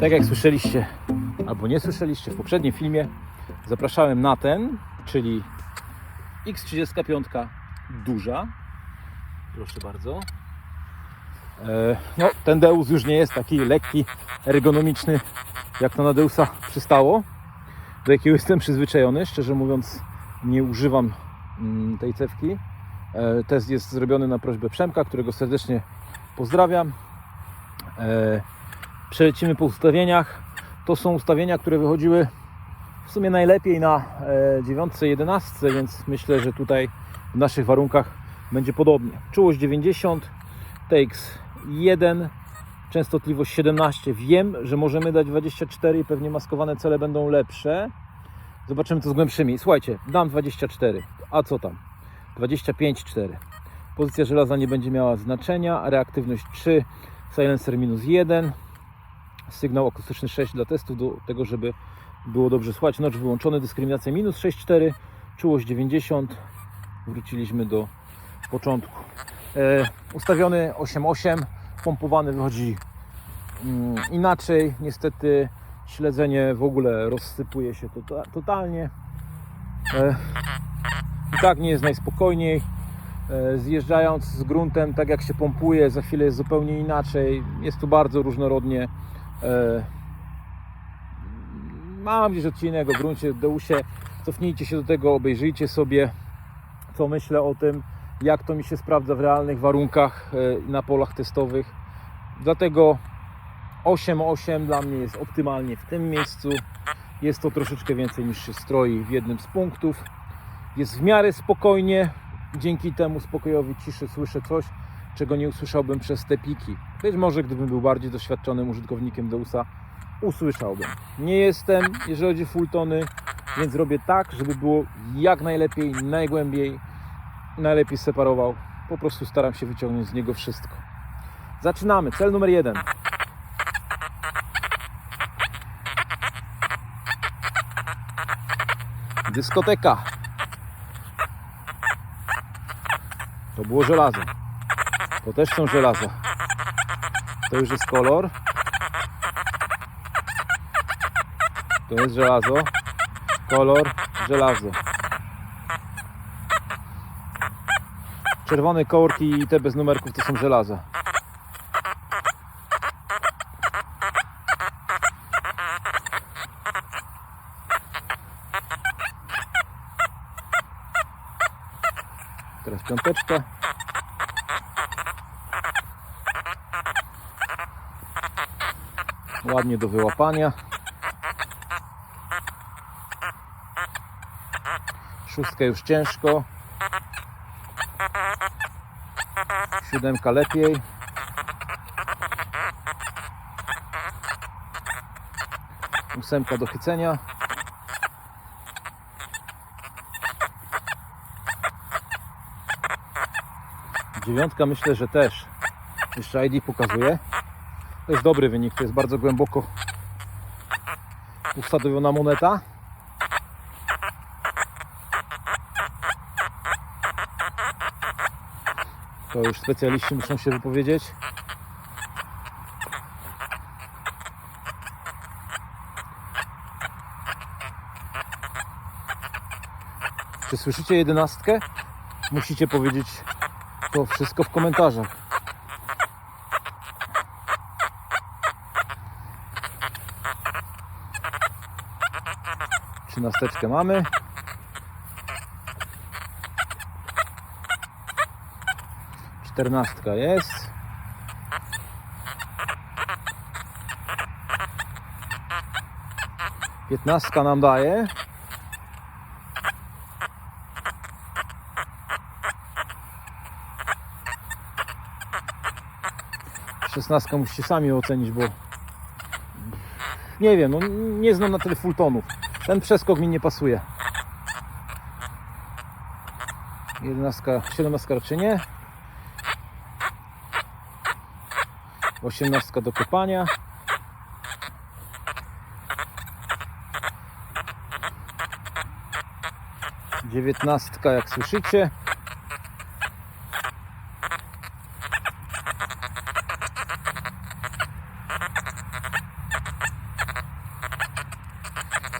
Tak jak słyszeliście, albo nie słyszeliście w poprzednim filmie, zapraszałem na ten, czyli X35 duża. Proszę bardzo. E, No, ten Deus już nie jest taki lekki, ergonomiczny, jak to na Deusa przystało, do jakiego jestem przyzwyczajony. Szczerze mówiąc, nie używam mm, tej cewki. E, Test jest zrobiony na prośbę Przemka, którego serdecznie pozdrawiam. E, Przelecimy po ustawieniach. To są ustawienia, które wychodziły w sumie najlepiej na 9, 11, więc myślę, że tutaj w naszych warunkach będzie podobnie. Czułość 90, TX 1, częstotliwość 17. Wiem, że możemy dać 24 i pewnie maskowane cele będą lepsze. Zobaczymy to z głębszymi. Słuchajcie, dam 24. A co tam? 25,4. Pozycja żelaza nie będzie miała znaczenia. Reaktywność 3, silencer minus 1. Sygnał akustyczny 6 dla testów do tego, żeby było dobrze słychać. Nocz wyłączony, dyskryminacja minus 6,4, czułość 90. Wróciliśmy do początku. E, ustawiony 8,8, pompowany wychodzi mm, inaczej. Niestety śledzenie w ogóle rozsypuje się tota, totalnie. E, I tak nie jest najspokojniej. E, zjeżdżając z gruntem, tak jak się pompuje, za chwilę jest zupełnie inaczej. Jest tu bardzo różnorodnie. E, Mam gdzieś odcinek o gruncie Deusie. Cofnijcie się do tego, obejrzyjcie sobie, co myślę o tym, jak to mi się sprawdza w realnych warunkach e, na polach testowych. Dlatego 8.8 dla mnie jest optymalnie w tym miejscu. Jest to troszeczkę więcej niż się stroi w jednym z punktów. Jest w miarę spokojnie. Dzięki temu spokojowi ciszy słyszę coś, czego nie usłyszałbym przez te piki. Być może gdybym był bardziej doświadczonym użytkownikiem Deusa, usłyszałbym. Nie jestem, jeżeli chodzi o fulltony, więc robię tak, żeby było jak najlepiej, najgłębiej, najlepiej separował. Po prostu staram się wyciągnąć z niego wszystko. Zaczynamy. Cel numer jeden. Dyskoteka. To było żelazo. To też są żelaza. To już jest kolor. To jest żelazo. Kolor, żelazo. Czerwone kołorki i te bez numerków to są żelaza. Ładnie do wyłapania. Szóstka już ciężko. Siódemka lepiej. Ósemka do chycenia. Dziewiątka myślę, że też. Jeszcze ID pokazuje. To jest dobry wynik, to jest bardzo głęboko ustawiona moneta. To już specjaliści muszą się wypowiedzieć. Czy słyszycie jedenastkę? Musicie powiedzieć to wszystko w komentarzach. Trzynasteczkę mamy. Czternastka jest. Piętnastka nam daje. Szesnastka musicie sami ocenić, bo nie wiem, no nie znam na tyle fulltonów. Ten przeskok mi nie pasuje. 11, 17 raczej nie. 18 do kopania. Dziewiętnastka, jak słyszycie.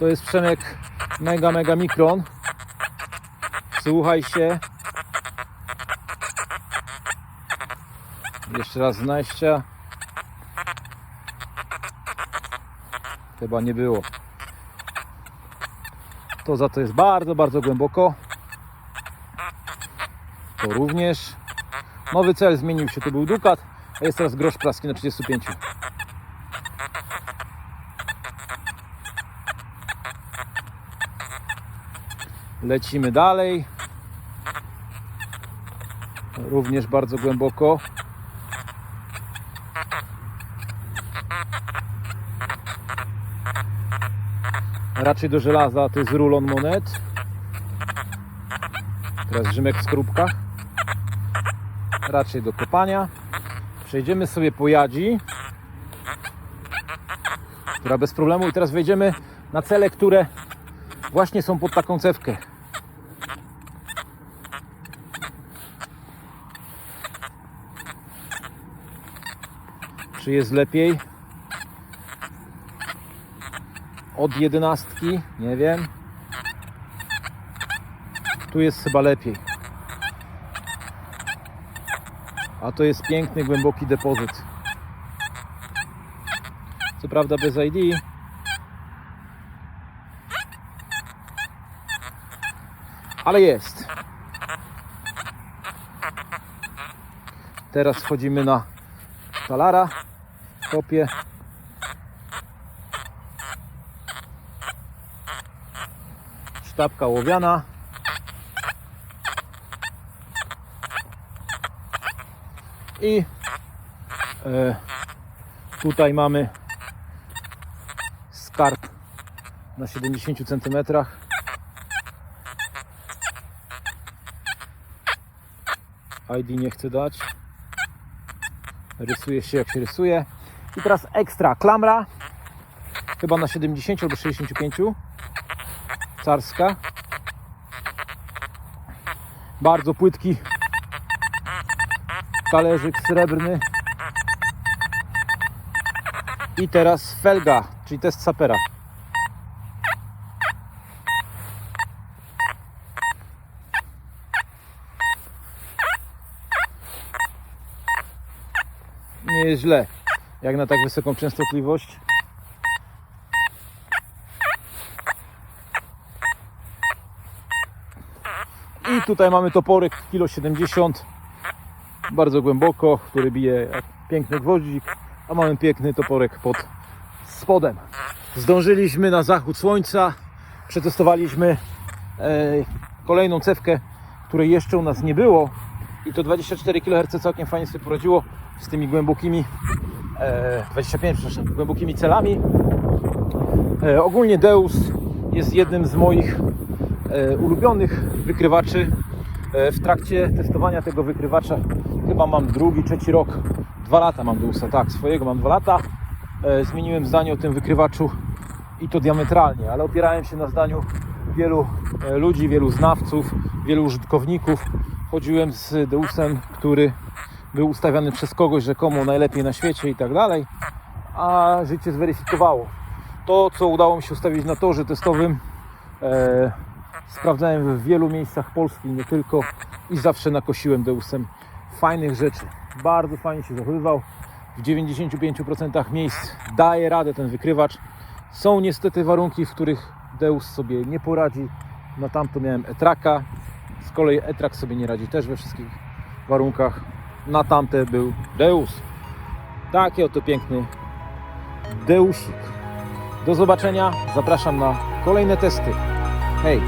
To jest Przemek Mega Mega Mikron. Słuchaj się. Jeszcze raz z najścia. Chyba nie było. To za to jest bardzo, bardzo głęboko. To również. Nowy cel zmienił się, to był Dukat, a jest teraz grosz praski na 35. Lecimy dalej. Również bardzo głęboko. Raczej do żelaza to jest rulon monet. Teraz Rzymek w skorupkach. Raczej do kopania. Przejdziemy sobie po jadzi, która bez problemu. I teraz wejdziemy na cele, które właśnie są pod taką cewkę. Czy jest lepiej? Od jedenastki? Nie wiem. Tu jest chyba lepiej. A to jest piękny, głęboki depozyt. Co prawda bez ID. Ale jest. Teraz wchodzimy na talara. Kopię. Sztabka łowiana. I e, tutaj mamy skarb na 70 cm. ID nie chcę dać. Rysuje się jak się rysuje. I teraz ekstra klamra. Chyba na 70 albo 65. Carska. Bardzo płytki talerzyk srebrny. I teraz felga, czyli test sapera. Nie jest źle, jak na tak wysoką częstotliwość. I tutaj mamy toporek kilo 70 bardzo głęboko, który bije piękny gwoździk, a mamy piękny toporek pod spodem. Zdążyliśmy na zachód słońca, przetestowaliśmy e, kolejną cewkę, której jeszcze u nas nie było i to 24 kHz całkiem fajnie sobie poradziło z tymi głębokimi 25, przepraszam, głębokimi celami. E, ogólnie Deus jest jednym z moich e, ulubionych wykrywaczy. E, w trakcie testowania tego wykrywacza chyba mam drugi, trzeci rok, dwa lata mam Deusa, tak, swojego mam dwa lata. E, zmieniłem zdanie o tym wykrywaczu i to diametralnie, ale opierałem się na zdaniu wielu e, ludzi, wielu znawców, wielu użytkowników. Chodziłem z Deusem, który był ustawiany przez kogoś rzekomo najlepiej na świecie i tak dalej, a życie zweryfikowało. To, co udało mi się ustawić na torze testowym, e, sprawdzałem w wielu miejscach Polski, nie tylko i zawsze nakosiłem Deusem fajnych rzeczy. Bardzo fajnie się zachowywał. W 95% miejsc daje radę ten wykrywacz. Są niestety warunki, w których Deus sobie nie poradzi. Na tamto miałem Etraka. Z kolei Etrak sobie nie radzi też we wszystkich warunkach. Na tamte był Deus. Taki oto piękny Deusik. Do zobaczenia. Zapraszam na kolejne testy. Hej!